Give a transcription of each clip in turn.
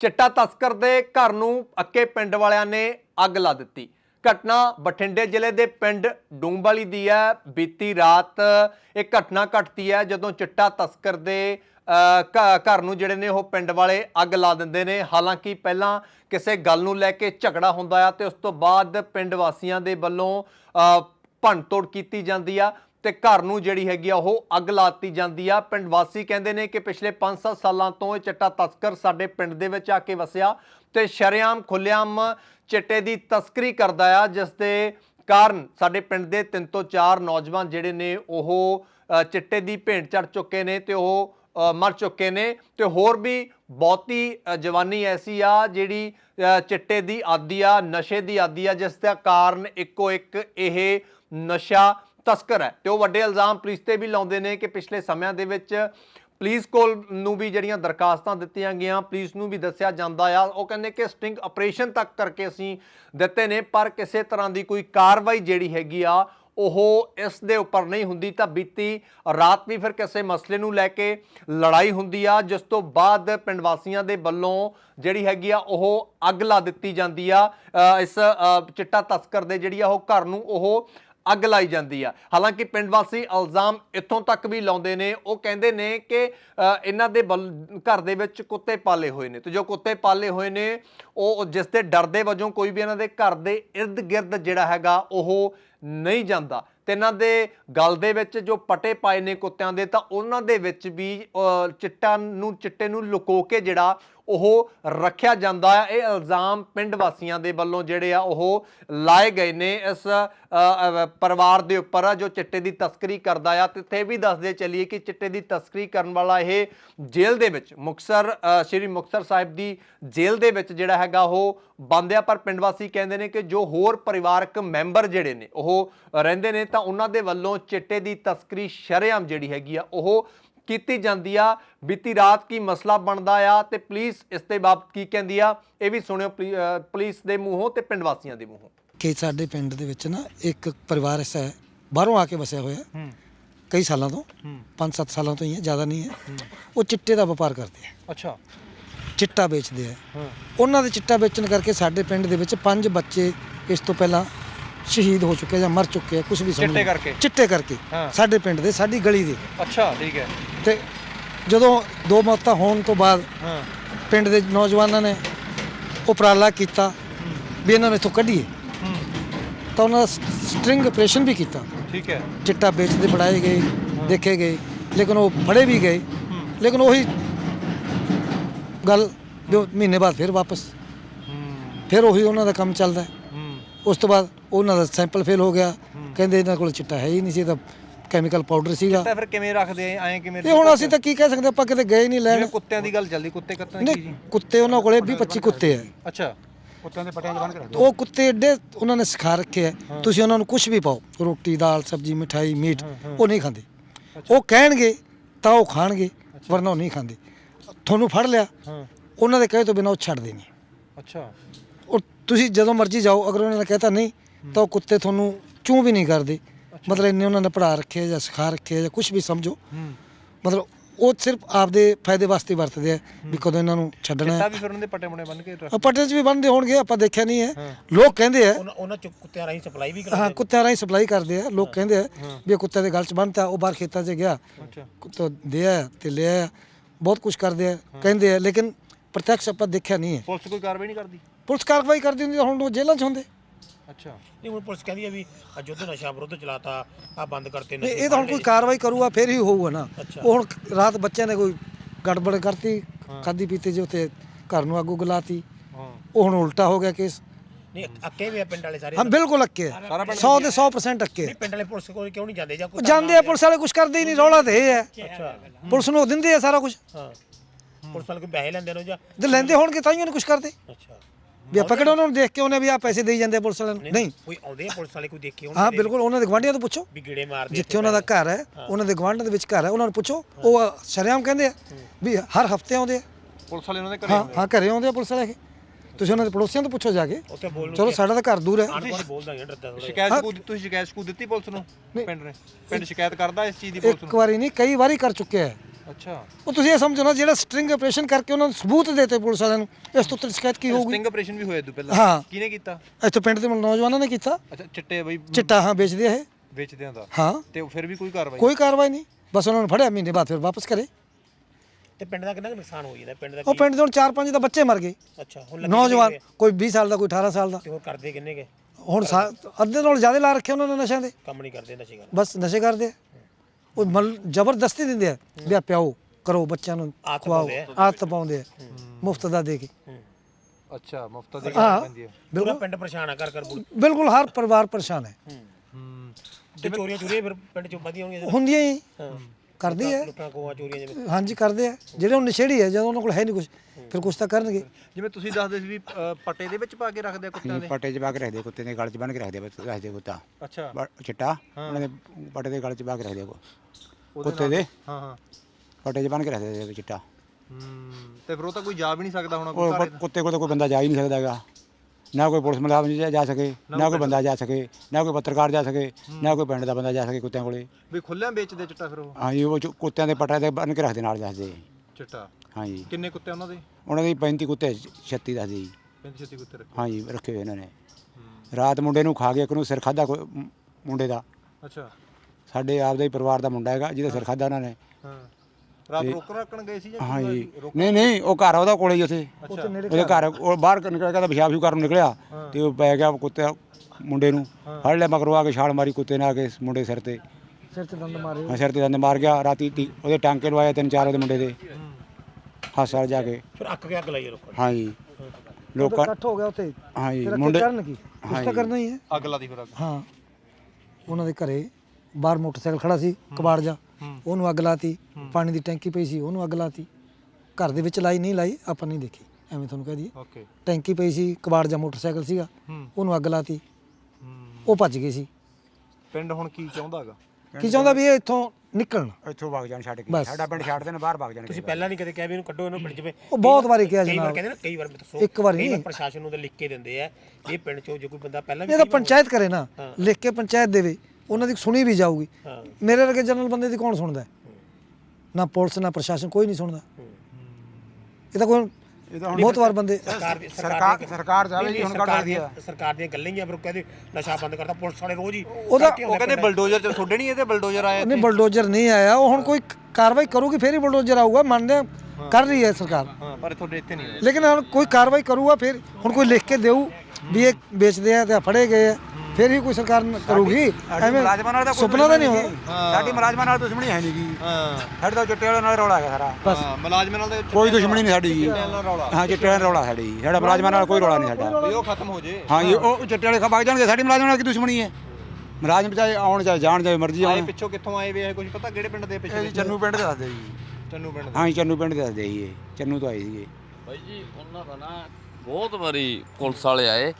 ਚਿੱਟਾ ਤਸਕਰ ਦੇ ਘਰ ਨੂੰ ਅੱਕੇ ਪਿੰਡ ਵਾਲਿਆਂ ਨੇ ਅੱਗ ਲਾ ਦਿੱਤੀ। ਘਟਨਾ ਬਠਿੰਡੇ ਜ਼ਿਲ੍ਹੇ ਦੇ ਪਿੰਡ ਡੂੰਬਲੀ ਦੀ ਹੈ। ਬੀਤੀ ਰਾਤ ਇਹ ਘਟਨਾ ਘਟਦੀ ਹੈ ਜਦੋਂ ਚਿੱਟਾ ਤਸਕਰ ਦੇ ਘਰ ਨੂੰ ਜਿਹੜੇ ਨੇ ਉਹ ਪਿੰਡ ਵਾਲੇ ਅੱਗ ਲਾ ਦਿੰਦੇ ਨੇ। ਹਾਲਾਂਕਿ ਪਹਿਲਾਂ ਕਿਸੇ ਗੱਲ ਨੂੰ ਲੈ ਕੇ ਝਗੜਾ ਹੁੰਦਾ ਆ ਤੇ ਉਸ ਤੋਂ ਬਾਅਦ ਪਿੰਡ ਵਾਸੀਆਂ ਦੇ ਵੱਲੋਂ ਅ, ਭੰਨਤੋੜ ਕੀਤੀ ਜਾਂਦੀ ਆ। ਤੇ ਘਰ ਨੂੰ ਜਿਹੜੀ ਹੈਗੀ ਆ ਉਹ ਅੱਗ ਲਾਤੀ ਜਾਂਦੀ ਆ। ਪਿੰਡ ਵਾਸੀ ਕਹਿੰਦੇ ਨੇ ਕਿ ਪਿਛਲੇ 5-7 ਸਾਲਾਂ ਤੋਂ ਇਹ ਚਿੱਟਾ ਤਸਕਰ ਸਾਡੇ ਪਿੰਡ ਦੇ ਵਿੱਚ ਆ ਕੇ ਵਸਿਆ ਤੇ ਸ਼ਰੇਆਮ ਖੁੱਲ੍ਹੇਆਮ ਚਿੱਟੇ ਦੀ ਤਸਕਰੀ ਕਰਦਾ ਆ, ਜਿਸ ਦੇ ਕਾਰਨ ਸਾਡੇ ਪਿੰਡ ਦੇ ਤਿੰਨ ਤੋਂ ਚਾਰ ਨੌਜਵਾਨ ਜਿਹੜੇ ਨੇ ਉਹ ਚਿੱਟੇ ਦੀ ਭੇਂਟ ਚੜ ਚੁੱਕੇ ਨੇ ਤੇ ਉਹ ਮਰ ਚੁੱਕੇ ਨੇ ਤੇ ਹੋਰ ਵੀ ਬਹੁਤੀ ਜਵਾਨੀ ਐਸੀ ਆ ਜਿਹੜੀ ਚਿੱਟੇ ਦੀ ਆਦੀ ਆ, ਨਸ਼ੇ ਦੀ ਆਦੀ ਆ, ਜਿਸ ਦਾ ਕਾਰਨ ਇੱਕੋ ਇੱਕ ਇਹ ਨਸ਼ਾ ਤਸਕਰ ਹੈ ਤੇ ਉਹ ਵੱਡੇ ਇਲਜ਼ਾਮ ਪੁਲਿਸ ਤੇ ਵੀ ਲਾਉਂਦੇ ਨੇ ਕਿ ਪਿਛਲੇ ਸਮਿਆਂ ਦੇ ਵਿੱਚ ਪੁਲਿਸ ਕੋਲ ਨੂੰ ਵੀ ਜਿਹੜੀਆਂ ਦਰਖਾਸਤਾਂ ਦਿੱਤੀਆਂ ਗਈਆਂ, ਪੁਲਿਸ ਨੂੰ ਵੀ ਦੱਸਿਆ ਜਾਂਦਾ ਆ। ਉਹ ਕਹਿੰਦੇ ਕਿ ਸਟਿੰਗ ਆਪਰੇਸ਼ਨ ਤੱਕ ਕਰਕੇ ਅਸੀਂ ਦਿੱਤੇ ਨੇ, ਪਰ ਕਿਸੇ ਤਰ੍ਹਾਂ ਦੀ ਕੋਈ ਕਾਰਵਾਈ ਜਿਹੜੀ ਹੈਗੀ ਆ, ਉਹ ਇਸ ਦੇ ਉੱਪਰ ਨਹੀਂ ਹੁੰਦੀ। ਤਾਂ ਬੀਤੀ ਰਾਤ ਵੀ ਫਿਰ ਕਿਸੇ ਮਸਲੇ ਨੂੰ ਲੈ ਕੇ ਲੜਾਈ ਹੁੰਦੀ ਆ, ਜਿਸ ਤੋਂ ਬਾਅਦ ਪਿੰਡ ਵਾਸੀਆਂ ਦੇ ਵੱਲੋਂ ਜਿਹੜੀ ਹੈਗੀ ਆ, ਉਹ ਅੱਗ ਲਾ ਦਿੱਤੀ ਜਾਂਦੀ ਆ। ਇਸ ਚਿੱਟਾ ਤਸਕਰ ਦੇ ਜਿਹੜੀ ਆ, ਉਹ ਘਰ ਨੂੰ ਉਹ ਅੱਗ ਲਾਈ ਜਾਂਦੀ ਆ। ਹਾਲਾਂਕਿ ਪਿੰਡ ਵਾਸੀ ਇਲਜ਼ਾਮ ਇੱਥੋਂ ਤੱਕ ਵੀ ਲਾਉਂਦੇ ਨੇ। ਉਹ ਕਹਿੰਦੇ ਨੇ ਕਿ ਇਹਨਾਂ ਦੇ ਵੱਲ- ਘਰ ਦੇ ਵਿੱਚ ਕੁੱਤੇ ਪਾਲੇ ਹੋਏ ਨੇ। ਤੇ ਜੋ ਕੁੱਤੇ ਪਾਲੇ ਹੋਏ ਨੇ ਉਹ ਜਿਸ ਦੇ ਡਰ ਦੇ ਵਜੋਂ ਕੋਈ ਵੀ ਇਹਨਾਂ ਦੇ ਘਰ ਦੇ ਇਰਦ ਗਿਰਦ ਜਿਹੜਾ ਹੈਗਾ ਉਹ ਨਹੀਂ ਜਾਂਦਾ। ਤੇ ਇਹਨਾਂ ਦੇ ਗਲ ਦੇ ਵਿੱਚ ਜੋ ਪਟੇ ਪਾਏ ਨੇ ਕੁੱਤਿਆਂ ਦੇ ਤਾਂ ਉਹਨਾਂ ਦੇ ਵਿੱਚ ਵੀ ਅ, ਚਿੱਟਾ ਨੂੰ ਚਿੱਟੇ ਨੂੰ ਲੁਕੋ ਕੇ ਜਿਹੜਾ ਉਹ ਰੱਖਿਆ ਜਾਂਦਾ ਹੈ ਇਹ ਇਲਜ਼ਾਮ ਪਿੰਡ ਵਾਸੀਆਂ ਦੇ ਵੱਲੋਂ ਜਿਹੜੇ ਆ, ਉਹ ਲਾਏ ਗਏ ਨੇ। ਇਸ ਪਰਿਵਾਰ ਦੇ ਉੱਪਰ ਜੋ ਚਿੱਟੇ ਦੀ ਤਸਕਰੀ ਕਰਦਾ ਆ। ਤੇ ਇੱਥੇ ਵੀ ਦੱਸਦੇ ਚੱਲੀਏ ਕਿ ਚਿੱਟੇ ਦੀ ਤਸਕਰੀ ਕਰਨ ਵਾਲਾ ਇਹ ਜੇਲ੍ਹ ਦੇ ਵਿੱਚ ਮੁਕਸਰ ਸ਼੍ਰੀ ਮੁਕਤਸਰ ਸਾਹਿਬ ਦੀ ਜੇਲ੍ਹ ਦੇ ਵਿੱਚ ਜਿਹੜਾ ਹੈਗਾ, ਉਹ ਬੰਦ ਆ। ਪਰ ਪਿੰਡ ਵਾਸੀ ਕਹਿੰਦੇ ਨੇ ਕਿ ਜੋ ਹੋਰ ਪਰਿਵਾਰਕ ਮੈਂਬਰ ਜਿਹੜੇ ਨੇ, ਉਹ ਰਹਿੰਦੇ ਨੇ, ਤਾਂ ਉਹਨਾਂ ਦੇ ਵੱਲੋਂ ਚਿੱਟੇ ਦੀ ਤਸਕਰੀ ਸ਼ਰੇਆਮ ਜਿਹੜੀ ਹੈਗੀ ਆ, ਉਹ ਕੀਤੀ ਜਾਂਦੀ ਆ। ਬੀਤੀ ਰਾਤ ਕੀ ਮਸਲਾ ਬਣਦਾ ਆ ਤੇ ਪੁਲਿਸ ਇਸ ਦੇ ਬਾਬਤ ਕੀ ਕਹਿੰਦੀ ਆ ਇਹ ਵੀ ਸੁਣਿਓ ਪੁਲਿਸ ਦੇ ਮੂੰਹੋਂ ਤੇ ਪਿੰਡ ਵਾਸੀਆਂ ਦੇ ਮੂੰਹੋਂ। ਕਿ ਸਾਡੇ ਪਿੰਡ ਦੇ ਵਿੱਚ ਨਾ ਇੱਕ ਪਰਿਵਾਰ ਐਸਾ ਹੈ ਬਾਹਰੋਂ ਆ ਕੇ ਵਸਿਆ ਹੋਇਆ। ਹੈ। ਕਈ ਸਾਲਾਂ ਤੋਂ। 5-7 ਸਾਲਾਂ ਤੋਂ ਹੀ ਹੈ ਜ਼ਿਆਦਾ ਨਹੀਂ ਹੈ। ਉਹ ਚਿੱਟੇ ਦਾ ਵਪਾਰ ਕਰਦੇ ਆ। ਅੱਛਾ। ਚਿੱਟਾ ਵੇਚਦੇ ਆ। ਉਹਨਾਂ ਦੇ ਚਿੱਟਾ ਵੇਚਣ ਕਰਕੇ ਸਾਡੇ ਪਿੰਡ ਦੇ ਵਿੱਚ ਪੰਜ ਬੱਚੇ ਇਸ ਤੋਂ ਪਹਿਲਾਂ ਸ਼ਹੀਦ ਹੋ ਚੁੱਕੇ ਜਾਂ ਮਰ ਚੁੱਕੇ ਆ ਕੁਝ ਵੀ ਸਮਝ ਚਿੱਟੇ। ਕਰਕੇ? ਚਿੱਟੇ ਕਰਕੇ। ਹਾਂ। ਸਾਡੇ ਪਿੰਡ ਦੇ ਸਾਡੀ ਗਲੀ ਦੇ। ਅੱਛਾ ਠੀਕ ਹੈ। ਤੇ ਜਦੋਂ ਦੋ ਮੌਤਾਂ ਹੋਣ ਤੋਂ ਬਾਅਦ ਹਾਂ। ਪਿੰਡ ਦੇ ਨੌਜਵਾਨਾਂ ਨੇ ਉਪਰਾਲਾ ਕੀਤਾ ਵੀ ਇਹਨਾਂ ਨੂੰ ਇੱਥੋਂ ਕੱਢੀਏ। ਤਾਂ ਉਹਨਾਂ ਦਾ ਸਟ੍ਰਿੰਗ ਆਪਰੇਸ਼ਨ ਵੀ ਕੀਤਾ। ਠੀਕ ਹੈ। ਚਿੱਟਾ ਵੇਚਦੇ ਫੜਾਏ ਗਏ ਦੇਖੇ ਗਏ ਲੇਕਿਨ ਉਹ ਫੜੇ ਵੀ ਗਏ। ਲੇਕਿਨ ਉਹੀ ਗੱਲ ਜੋ ਮਹੀਨੇ ਬਾਅਦ ਫਿਰ ਵਾਪਸ। ਫਿਰ ਉਹੀ ਉਹਨਾਂ ਦਾ ਕੰਮ ਚੱਲਦਾ। ਹੈ। ਉਸ ਤੋਂ ਬਾਅਦ ਉਹਨਾਂ ਦਾ ਸੈਂਪਲ ਫੇਲ ਹੋ ਗਿਆ। ਕਹਿੰਦੇ ਇਹਨਾਂ ਕੋਲ ਚਿੱਟਾ ਹੈ ਹੀ ਨਹੀਂ ਸੀ ਇਹ ਤਾਂ ਕੈਮੀਕਲ ਪਾਊਡਰ ਸੀਗਾ। ਤਾਂ ਫਿਰ ਕਿਵੇਂ ਰੱਖਦੇ ਆ ਐਂ ਕਿਵੇਂ ਇਹ ਹੁਣ ਅਸੀਂ ਤਾਂ ਕੀ ਕਹਿ ਸਕਦੇ ਆਪਾਂ ਕਿਤੇ ਗਏ ਨਹੀਂ ਲੈਣ। ਜਿਵੇਂ ਕੁੱਤਿਆਂ ਦੀ ਗੱਲ ਚੱਲਦੀ ਕੁੱਤੇ ਕੱਤਣ ਦੀ ਨਹੀਂ ਕੁੱਤੇ ਉਹਨਾਂ ਕੋਲੇ 20 25 ਕੁੱਤੇ ਆ। ਅੱਛਾ। ਕੁੱਤਿਆਂ ਦੇ ਪਟਿਆਂ 'ਚ ਬੰਨ ਕੇ ਰੱਖ ਉਹ ਕੁੱਤੇ ਏਡੇ ਉਹਨਾਂ ਨੇ ਸਿਖਾ ਰੱਖੇ ਆ। ਤੁਸੀਂ ਉਹਨਾਂ ਨੂੰ ਕੁਝ ਵੀ ਪਾਓ ਰੋਟੀ ਦਾਲ ਸਬਜ਼ੀ ਮਿਠਾਈ ਮੀਟ ਉਹ ਨਹੀਂ ਖਾਂਦੇ। ਉਹ ਕਹਿਣਗੇ ਤਾਂ ਉਹ ਖਾਣਗੇ ਵਰਨਾ ਉਹ ਨਹੀਂ ਖਾਂਦੇ। ਤੁਹਾਨੂੰ ਫੜ ਲਿਆ। ਉਹਨਾਂ ਦੇ ਕਹੇ ਤੋਂ ਬਿਨਾਂ ਉਹ ਛੱਡਦੇ ਨਹੀਂ। ਅੱਛਾ। ਤੁਸੀਂ ਜਦੋਂ ਮਰਜ਼ੀ ਜਾਓ ਅਗਰ ਉਹਨਾਂ ਨੇ ਕਹਿਤਾ ਨਹੀਂ ਤਾਂ ਉਹ ਕੁੱਤੇ ਤੁਹਾਨੂੰ ਚੂੰ ਵੀ ਨਹੀਂ ਕਰਦੇ। ਮਤਲਬ ਇੰਨੇ ਉਹਨਾਂ ਨੇ ਪੜਾ ਰੱਖੇ ਆ ਜਾਂ ਸਿਖਾ ਰੱਖੇ ਆ ਜਾਂ ਕੁਝ ਵੀ ਸਮਝੋ। ਮਤਲਬ ਉਹ ਸਿਰਫ ਆਪਦੇ ਫਾਇਦੇ ਵਾਸਤੇ ਵਰਤਦੇ ਆ ਵੀ ਕਦੋਂ ਇਹਨਾਂ ਨੂੰ ਛੱਡਣਾ ਹੈ। ਤਾਂ ਵੀ ਫਿਰ ਉਹਨਾਂ ਦੇ ਪੱਟੇ ਮੁੰਡੇ ਬੰਨ ਕੇ ਰੱਖ ਪੱਟੇ 'ਚ ਵੀ ਬੰਦੇ ਹੋਣਗੇ ਆਪਾਂ ਦੇਖਿਆ ਨਹੀਂ ਹੈ। ਲੋਕ ਕਹਿੰਦੇ ਆ ਉਹਨਾਂ ਉਹਨਾਂ ਚ ਕੁੱਤਿਆਂ ਰਾਹੀਂ ਸਪਲਾਈ ਵੀ ਹਾਂ ਕੁੱਤਿਆਂ ਰਾਹੀਂ ਸਪਲਾਈ ਕਰਦੇ ਆ। ਲੋਕ ਕਹਿੰਦੇ ਆ ਵੀ ਇਹ ਕੁੱਤੇ ਦੇ ਗਲ 'ਚ ਬੰਨਤਾ ਉਹ ਬਾਹਰ ਖੇਤਾਂ 'ਚ ਗਿਆ। ਅੱਛਾ। ਕੁੱਤਾ ਦੇ ਆਇਆ ਤੇ ਲੈ ਆਇਆ ਬਹੁਤ ਕੁਝ ਕਰਦੇ ਆ। ਕਹਿੰਦੇ ਆ ਲੇਕਿਨ ਪ੍ਰਤੱਖ ਆਪਾਂ ਦੇਖਿਆ ਨਹੀਂ ਹੈ। ਪੁਲਿਸ ਕੋਈ ਕਾਰਵਾਈ ਨਹੀਂ ਕਰਦੀ? ਪੁਲਿਸ ਕਾਰਵਾਈ ਕਰਦੀ ਹੁੰਦੀ ਤਾਂ ਹੁਣ ਉਹ ਜੇਲ੍ਹਾਂ 'ਚ ਹੁੰਦੇ। ਅੱਛਾ। ਨਹੀਂ ਹੁਣ ਪੁਲਿਸ ਕਹਿੰਦੀ ਹੈ ਵੀ ਯੁੱਧ ਨਸ਼ਾ ਵਿਰੁੱਧ ਚਲਾਤਾ ਆ ਬੰਦ ਕਰਤੇ ਨਹੀਂ ਇਹ ਤਾਂ ਹੁਣ ਕੋਈ ਕਾਰਵਾਈ ਕਰੂਗਾ ਫਿਰ ਹੀ ਹੋਊਗਾ ਨਾ। ਉਹ ਹੁਣ ਰਾਤ ਬੱਚਿਆਂ ਨੇ ਕੋਈ ਗੜਬੜ ਕਰਤੀ ਖਾਦੀ ਪੀਤੀ ਜੇ ਉੱਥੇ ਘਰ ਨੂੰ ਅੱਗੂ ਗਲਾਤੀ ਉਹ ਹੁਣ ਉਲਟਾ ਹੋ ਗਿਆ ਕੇਸ। ਨਹੀਂ ਅੱਕੇ ਵੀ ਆ ਪਿੰਡ ਵਾਲੇ ਸਾਰੇ। ਹਾਂ ਬਿਲਕੁਲ ਅੱਕੇ ਹੈ 100 ਦੇ 100% ਅੱਕੇ ਨਹੀਂ ਪਿੰਡ ਵਾਲੇ ਪੁਲਿਸ ਕੋਲ ਕਿਉਂ ਨਹੀਂ ਜਾਂਦੇ ਜਾਂ ਕੋਈ ਜਾਂਦੇ ਆ ਪੁਲਿਸ ਵਾਲੇ ਕੁਝ ਕਰਦੇ ਹੀ ਨਹੀਂ ਰੌਲਾ ਤੇ ਇਹ ਹੈ ਅੱਛਾ। ਪੁਲਿਸ ਨੂੰ ਦਿੰਦੇ ਆ ਸਾਰਾ ਕੁਝ ਹਾਂ। ਪੁਲਿਸ ਵਾਲੇ ਕੋਈ ਪੈਸੇ ਲੈਂਦੇ ਨੇ ਜਾਂ ਜੇ ਲੈਂਦੇ ਹੋਣਗੇ ਤਾਂ ਹੀ ਉਹਨੇ ਕੁਝ ਕਰਦੇ। ਅੱਛਾ। ਵੀ ਆਪਾਂ ਕਿਹੜਾ ਉਹਨਾਂ ਨੂੰ ਦੇਖ ਕੇ ਉਹਨੇ ਵੀ ਆ ਪੈਸੇ ਦੇਈ ਜਾਂਦੇ ਆ ਪੁਲਿਸ ਵਾਲਿਆਂ ਨੂੰ? ਨਹੀਂ ਕੋਈ ਆਉਂਦੇ ਆ ਪੁਲਿਸ ਵਾਲੇ ਕੋਈ ਦੇਖੇ ਹੋਣ ਹਾਂ ਬਿਲਕੁਲ ਉਹਨਾਂ ਦੇ ਗਵਾਂਢੀਆਂ ਤੋਂ ਪੁੱਛੋ। ਵੀ ਗੇੜੇ ਮਾਰਦੇ ਜਿੱਥੇ ਉਹਨਾਂ ਦਾ ਘਰ ਹੈ ਉਹਨਾਂ ਦੇ ਗਵਾਂਢਾਂ ਦੇ ਵਿੱਚ ਘਰ ਹੈ ਉਹਨਾਂ ਨੂੰ ਪੁੱਛੋ ਉਹ ਸ਼ਰਿਆਮ ਕਹਿੰਦੇ ਆ ਵੀ ਹਰ ਹਫ਼ਤੇ ਆਉਂਦੇ ਆ। ਪੁਲਿਸ ਵਾਲੇ ਉਹਨਾਂ ਦੇ ਘਰੇ ਹਾਂ ਹਾਂ ਘਰੇ ਆਉਂਦੇ ਆ ਪੁਲਿਸ ਵਾਲੇ। ਇਹ। ਤੁਸੀਂ ਉਹਨਾਂ ਦੇ ਪੜੋਸੀਆਂ ਤੋਂ ਪੁੱਛੋ ਜਾ ਕੇ। ਉੱਥੇ ਬੋਲ ਨੂੰ ਚਲੋ ਸਾਡਾ ਤਾਂ ਘਰ ਦੂਰ ਹੈ। ਸ਼ਿਕਾਇਤ ਕੋ ਤੁਸੀਂ ਸ਼ਿਕਾਇਤ ਕੋ ਦਿੱਤੀ ਪੁਲਿਸ ਨੂੰ? ਪਿੰਡ ਨੇ? ਪਿੰਡ ਸ਼ਿਕਾਇਤ ਕਰਦਾ ਇਸ ਚੀਜ਼ ਦੀ ਪੁਲਿਸ ਇੱਕ ਵਾਰੀ ਨਹੀਂ ਕਈ ਵਾਰੀ ਕਰ ਚੁੱਕਿਆ ਹੈ। ਅੱਛਾ। ਉਹ ਤੁਸੀਂ ਇਹ ਸਮਝੋ ਨਾ ਜਿਹੜਾ ਸਟ੍ਰਿੰਗ ਆਪਰੇਸ਼ਨ ਕਰਕੇ ਉਹਨਾਂ ਨੂੰ ਸਬੂਤ ਦੇਤੇ ਪੁਲਿਸ ਵਾਲਿਆਂ ਨੂੰ ਇਸ ਤੋਂ ਉੱਤੇ ਸ਼ਿਕਾਇਤ ਕੀ ਹੋਊਗੀ? ਸਟਿੰਗ ਆਪਰੇਸ਼ਨ ਵੀ ਹੋਇਆ ਤੂੰ ਪਹਿਲਾਂ? ਹਾਂ। ਕਿਹਨੇ ਕੀਤਾ? ਇੱਥੇ ਪਿੰਡ ਦੇ ਨੌਜਵਾਨਾਂ ਨੇ ਕੀਤਾ। ਅੱਛਾ ਚਿੱਟੇ ਬਈ ਚਿੱਟਾ ਹਾਂ ਵੇਚਦੇ ਆ ਇਹ। ਵੇਚਦਿਆਂ ਦਾ। ਹਾਂ। ਤੇ ਫਿਰ ਵੀ ਕੋਈ ਕਾਰਵਾਈ? ਕੋਈ ਕਾਰਵਾਈ ਨਹੀਂ। ਬਸ ਉਹਨਾਂ ਨੂੰ ਫੜਿਆ ਮਹੀਨੇ ਬਾਅਦ ਫਿਰ ਵਾਪਸ ਕਰੇ ਤੇ ਪਿੰਡ ਦਾ ਕਿੰਨਾ ਕੁ ਨੁਕਸਾਨ ਹੋ ਜਾਂਦਾ? ਪਿੰਡ ਦਾ ਉਹ ਪਿੰਡ ਦੇ ਹੁਣ 4-5 ਦਾ ਬੱਚੇ ਮਰ ਗਏ। ਅੱਛਾ ਹੁਣ ਲੱਗੇ ਨੌਜਵਾਨ ਕੋਈ 20 ਸਾਲ ਦਾ ਕੋਈ 18 ਸਾਲ ਦਾ। ਤੇ ਹੋਰ ਕਰਦੇ ਕਿੰਨੇ ਕੇ? ਹੁਣ ਸਾ- ਅੱਧੇ ਨਾਲ ਜ਼ਿਆਦਾ ਲਾ ਰੱਖੇ ਉਹਨਾਂ ਨੇ ਨਸ਼ਿਆਂ ਦੇ। ਕੰਮ ਨਹੀਂ ਕਰਦੇ ਨਸ਼ੇ ਕਰ ਬਸ ਨਸ਼ੇ ਕਰਦੇ ਆ। ਉਹ ਮਲ ਜ਼ਬਰਦਸਤੀ ਦਿੰਦੇ ਆ ਵੀ ਆ ਪਿਆਓ ਕਰੋ ਬੱਚਿਆਂ ਨੂੰ ਆਦਤ ਖਵਾਓ ਪਾਉਂਦੇ ਆ। ਆਦਤ ਪਾਉਂਦੇ ਆ। ਮੁਫਤ ਦਾ ਦੇ ਕੇ। ਅੱਛਾ ਮੁਫਤ ਦੀ ਹਾਂ। ਪੈਂਦੀ ਹੈ ਪੂਰਾ ਪਿੰਡ ਪਰੇਸ਼ਾਨ ਆ ਕਰ ਕਰ ਬੁਲ। ਬਿਲਕੁਲ ਹਰ ਪਰਿਵਾਰ ਪਰੇਸ਼ਾਨ ਹੈ। ਹੂੰ। ਤੇ ਚੋਰੀਆਂ ਚੋਰੀਆਂ ਫਿਰ ਪਿੰਡ ਚੋਂ ਵਧੀਆ ਹੋਣਗੀਆਂ ਹੁੰਦੀਆਂ ਹੀ। ਹਾਂ। ਕਰਦੇ ਆ। ਲੁੱਟਾਂ ਕੋਆ ਚੋਰੀਆਂ ਜਿਵੇਂ। ਹਾਂਜੀ ਕਰਦੇ ਆ। ਜਿਹੜੇ ਉਹ ਨਸ਼ੇੜੀ ਹੈ ਜਦੋਂ ਉਹਨਾਂ ਕੋਲ ਹੈ ਨਹੀਂ ਕੁਝ ਫਿਰ ਕੁਝ ਤਾਂ ਕਰਨਗੇ। ਜਿਵੇਂ ਤੁਸੀਂ ਦੱਸਦੇ ਸੀ ਵੀ ਅ, ਪੱਟੇ ਦੇ ਵਿੱਚ ਪਾ ਕੇ ਰੱਖਦੇ ਆ ਕੁੱਤਿਆਂ ਦੇ? ਪੱਟੇ 'ਚ ਪਾ ਕੇ ਰੱਖਦੇ ਕੁੱਤੇ ਦੇ ਗਲ 'ਚ ਬੰਨ ਕੇ ਰੱਖਦੇ ਬਸ ਰੱਖਦੇ ਕੁੱਤਾ। ਅੱਛਾ। ਬ- ਚਿੱਟਾ ਉਹਨਾਂ ਦੇ ਪੱਟੇ ਦੇ ਗਲ 'ਚ ਪਾ ਕੇ ਰੱਖਦੇ ਕੋ- ਉਹਦੇ ਕੁੱਤੇ ਦੇ। ਹਾਂ ਹਾਂ। ਪੱਟੇ 'ਚ ਬੰਨ ਕੇ ਰੱਖਦੇ ਚਿੱਟਾ। ਹੂੰ ਤੇ ਫਿਰ ਉਹ ਤਾਂ ਕੋਈ ਜਾ ਵੀ ਨਹੀਂ ਸਕਦਾ ਹੁਣ ਉਹ ਕੁੱਤੇ ਕੋਲ ਤਾਂ ਕੋਈ ਬੰਦਾ ਜਾ ਹੀ ਨਹੀਂ ਸਕਦਾ ਹੈਗਾ। ਨਾ ਕੋਈ ਪੁਲਿਸ ਮੁਲਾਜ਼ਮ ਜਾ- ਜਾ ਸਕੇ ਨਾ ਕੋਈ ਬੰਦਾ ਜਾ ਸਕੇ ਨਾ ਕੋਈ ਪੱਤਰਕਾਰ ਜਾ ਸਕੇ ਨਾ ਕੋਈ ਪਿੰਡ ਦਾ ਬੰਦਾ ਜਾ ਸਕੇ ਕੁੱਤਿਆਂ ਕੋਲੇ। ਵੀ ਖੁੱਲਿਆਂ ਵੇਚਦੇ ਚਿੱਟਾ ਫਿਰ ਉਹ? ਹਾਂਜੀ ਉਹ ਚ- ਕੁੱਤਿਆਂ ਦੇ ਪੱਟੇ ਤੇ ਬੰਨ ਕੇ ਰੱਖਦੇ ਨਾਲ ਦੱਸਦੇ। ਚਿੱਟਾ? ਹਾਂਜੀ। ਕਿੰਨੇ ਕੁੱਤੇ ਉਹਨਾਂ ਦੇ? ਉਹਨਾਂ ਦੀ 35 ਕੁੱਤੇ 36 ਦੱਸਦੇ ਜੀ। 35 36 ਕੁੱਤੇ ਰੱਖੇ। ਹਾਂਜੀ ਰੱਖੇ ਹੋਏ ਇਹਨਾਂ ਨੇ। ਰਾਤ ਮੁੰਡੇ ਨੂੰ ਖਾ ਕੇ ਇੱਕ ਨੂੰ ਸਿਰ ਖਾਦਾ ਮੁੰਡੇ ਦਾ। ਅੱਛਾ। ਸਾਡੇ ਆਪਦਾ ਹੀ ਪਰਿਵਾਰ ਦਾ ਮੁੰਡਾ ਹੈਗਾ ਜਿਹਦਾ ਸਿਰ ਖਾਦਾ ਉਹਨਾਂ ਨੇ। ਹਾਂ। ਰਾਤ ਰੋਕ ਰੱਖਣ ਗਏ ਸੀ ਜਾਂ ਹਾਂਜੀ। ਨਹੀਂ ਨਹੀਂ ਉਹ ਘਰ ਆ ਉਹਦਾ ਕੋਲੇ ਹੀ ਉੱਥੇ। ਉੱਥੇ ਨੇੜੇ ਉਹਦੇ ਘਰ ਉਹ ਬਾਹਰ ਨਿਕਲਿਆ ਕਹਿੰਦਾ ਪਿਸ਼ਾਬ ਸ਼ੂ ਕਰਨ ਨੂੰ ਨਿਕਲਿਆ। ਤੇ ਉਹ ਪੈ ਗਿਆ ਕੁੱਤੇ ਮੁੰਡੇ ਨੂੰ। ਫੜ ਲਿਆ ਮਗਰੋਂ ਆ ਕੇ ਛਾਲ ਮਾਰੀ ਕੁੱਤੇ ਨੇ ਆ ਕੇ ਮੁੰਡੇ ਸਿਰ ਤੇ। ਸਿਰ ਤੇ ਦੰਦ ਮਾਰੇ। ਹਾਂ ਸਿਰ ਤੇ ਦੰਦ ਮਾਰ ਗਿਆ ਰਾਤੀ ਤੀ- ਉਹਦੇ ਟਾਂਕੇ ਲਵਾਏ ਤਿੰਨ ਚਾਰ ਉਹਦੇ ਮੁੰਡੇ ਦੇ। ਹਸਪਤਾਲ ਜਾ ਕੇ। ਫਿਰ ਅੱਕ ਕੇ ਅੱਗ ਲਾਈ ਲੋਕਾਂ ਨੇ। ਹਾਂਜੀ। ਲੋਕਾਂ ਇਕੱਠ ਹੋ ਗਿਆ ਉੱਥੇ। ਫਿਰ ਅੱਗੇ ਮੁੰਡੇ ਕਰਨ ਕੀ? ਕੁਛ ਤਾਂ ਕਰਨਾ ਹੀ ਹੈ। ਅੱਗ ਲਾਦੀ ਫਿਰ ਅੱਗ। ਹਾਂ। ਉਹਨਾਂ ਦੇ ਘਰੇ ਬਾਹਰ ਮੋਟਰਸਾਈਕਲ ਖੜਾ ਸੀ ਕਬਾੜ ਜਾ ਉਹਨੂੰ ਅੱਗ ਲਾਤੀ ਪਾਣੀ ਦੀ ਟੈਂਕੀ ਪਈ ਸੀ ਉਹਨੂੰ ਅੱਗ ਲਾਤੀ। ਘਰ ਦੇ ਵਿੱਚ ਲਾਈ ਨਹੀਂ ਲਾਈ ਆਪਾਂ ਨਹੀਂ ਦੇਖੀ। ਐਵੇਂ ਤੁਹਾਨੂੰ ਕਹਿ ਦਈਏ। ਓਕੇ ਟੈਂਕੀ ਪਈ ਸੀ ਕਬਾੜ ਜਾ ਮੋਟਰਸਾਈਕਲ ਸੀਗਾ ਉਹਨੂੰ ਅੱਗ ਲਾਤੀ। ਉਹ ਭੱਜ ਗਏ ਸੀ। ਪਿੰਡ ਹੁਣ ਕੀ ਚਾਹੁੰਦਾਗਾ ਕੀ ਚਾਹੁੰਦਾ ਵੀ ਇਹ ਇੱਥੋਂ ਨਿਕਲਣ? ਇੱਥੋਂ ਵਗ ਜਾਣ ਛੱਡ ਕੇ। ਸਾਡਾ ਪਿੰਡ ਛੱਡ ਦੇਣ ਬਾਹਰ ਵਗ ਜਾਣ ਤੁਸੀਂ ਪਹਿਲਾਂ ਨਹੀਂ ਕਦੇ ਕਿਹਾ ਵੀ ਇਹਨੂੰ ਕੱਢੋ ਇਹਨੂੰ ਪਿੰਡ ਚ ਉਹ ਬਹੁਤ ਵਾਰੀ ਕਿਹਾ ਕਈ ਵਾਰ ਜਨਾਬ। ਕਹਿੰਦੇ ਨਾ ਕਈ ਵਾਰ ਮੈਂ ਦੱਸੋ ਇੱਕ ਵਾਰ ਨਹੀਂ। ਪ੍ਰਸ਼ਾਸਨ ਨੂੰ ਤਾਂ ਲਿਖ ਕੇ ਦਿੰਦੇ ਆ ਇਹ ਪਿੰਡ ਚੋਂ ਜੇ ਕੋਈ ਬੰਦਾ ਪਹਿਲਾਂ ਵੀ ਇਹ ਤਾਂ ਪੰਚਾਇਤ ਕਰੇ ਨਾ। ਲਿਖ ਕੇ ਪੰਚਾਇਤ ਦੇਵੇ। ਉਹਨਾਂ ਦੀ ਸੁਣੀ ਵੀ ਜਾਊਗੀ। ਹਾਂ। ਮੇਰੇ ਵਰਗੇ ਜਨਰਲ ਬੰਦੇ ਦੀ ਕੌਣ ਸੁਣਦਾ? ਹੈ? ਨਾ ਪੁਲਿਸ ਨਾ ਪ੍ਰਸ਼ਾਸਨ ਕੋਈ ਨਹੀਂ ਸੁਣਦਾ। ਇਹ ਤਾਂ ਕੋਈ ਇਹ ਤਾਂ ਬਹੁਤ ਵਾਰ ਬੰਦੇ ਸਰਕਾਰ ਦੀ ਸਰਕਾਰ ਸਰਕਾਰ ਜਾਵੇ ਜੀ ਹੁਣ ਸਰਕਾਰ ਕੱਢ ਦੀਆਂ ਸਰਕਾਰ ਦੀਆਂ ਗੱਲਾਂ ਹੀ ਆ ਫਿਰ ਉਹ ਕਹਿੰਦੇ ਨਸ਼ਾ ਬੰਦ ਕਰਤਾ ਪੁਲਿਸ ਵਾਲੇ ਰੋਜ਼ ਹੀ ਉਹਦਾ- ਉਹ ਕਹਿੰਦੇ। ਬਲਡੋਜ਼ਰ ਚ ਤੁਹਾਡੇ ਨਹੀਂ ਇਹਦੇ ਬਲਡੋਜ਼ਰ ਆਏ ਨਹੀਂ ਬਲਡੋਜ਼ਰ ਨਹੀਂ ਆਇਆ ਉਹ ਹੁਣ ਕੋਈ ਕਾਰਵਾਈ ਕਰੂਗੀ ਫੇਰ ਹੀ ਬਲਡੋਜ਼ਰ ਆਊਗਾ ਮੰਨਦੇ ਹਾਂ, ਕਰ ਰਹੀ ਹੈ ਸਰਕਾਰ। ਹਾਂ ਪਰ ਤੁਹਾਡੇ ਇੱਥੇ ਨਹੀਂ ਲੇਕਿਨ ਹੁਣ ਕੋਈ ਕਾਰਵਾਈ ਕਰੂਗਾ ਫਿਰ ਹੁਣ ਕੋਈ ਲਿਖ ਕੇ ਦੇਊ ਵੀ ਇਹ ਵੇਚਦੇ ਆ ਤੇ ਆਹ ਫੜੇ ਗਏ ਆ। ਫਿਰ ਹੀ ਕੋਈ ਸਰਕਾਰ ਨ- ਕਰੂਗੀ। ਐਵੇਂ ਮੁਲਾਜ਼ਮਾਂ ਨਾਲ ਤਾਂ ਕੋਈ ਸੁਪਨਾ ਤਾਂ ਨਹੀਂ ਹੋਣਾ। ਸਾਡੀ ਮੁਲਾਜ਼ਮਾਂ ਨਾਲ ਦੁਸ਼ਮਣੀ ਹੈ ਨਹੀਂਗੀ ਹਾਂ। ਸਾਡੇ ਤਾਂ ਚਿੱਟੇ ਵਾਲੇ ਨਾਲ ਰੌਲਾ ਹੈਗਾ ਸਾਰਾ। ਹਾਂ ਮੁਲਾਜ਼ਮਾਂ ਨਾਲ ਤਾਂ ਕੋਈ ਦੁਸ਼ਮਣੀ ਨਹੀਂ ਸਾਡੀ ਜੀ ਨਾਲ ਰੌਲਾ। ਹਾਂ ਚਿੱਟੇ ਵਾਲੇ ਰੌਲਾ ਸਾਡੀ ਜੀ। ਸਾਡਾ ਮੁਲਾਜ਼ਮਾਂ ਨਾਲ ਕੋਈ ਰੌਲਾ ਨਹੀਂ ਸਾਡਾ। ਵੀ ਉਹ ਖਤਮ ਹੋ ਜੇ। ਹਾਂ ਜੀ ਉਹ ਚਿੱਟੇ ਵਾਲੇ ਖਾ ਜਾਣਗੇ। ਸਾਡੀ ਮੁਲਾਜ਼ਮਾਂ ਨਾਲ ਕੀ ਦੁਸ਼ਮਣੀ ਹੈ? ਮੁਲਾਜ਼ਮ ਚਾਹੇ ਆਉਣ ਚਾਹੇ ਜਾਣ ਚਾਹੇ ਮਰਜ਼ੀ ਆਏ ਆਉਣ। ਪਿੱਛੋਂ ਕਿੱਥੋਂ ਆਏ ਵੇ ਇਹ ਕੁਝ ਪਤਾ ਕਿਹੜੇ ਪਿੰਡ ਦੇ ਪਿੱਛੇ ਜੀ ਚੰਨੂ ਪਿੰਡ ਦੇ ਦੱਸਦੇ ਜੀ। ਚੰਨੂ ਪਿੰਡ ਦੇ। ਹਾਂ ਜੀ ਚੰਨੂ ਪਿੰਡ ਦੇ ਦੱਸਦੇ ਜੀ ਇਹ। ਚੰਨੂ ਤੋਂ ਆਏ ਸੀਗੇ। ਭਾਈ ਜੀ ਉਹਨਾਂ ਦਾ ਨਾ ਬਹੁਤ ਵਾਰੀ ਪੁਲਿਸ ਵਾਲੇ ਆਏ।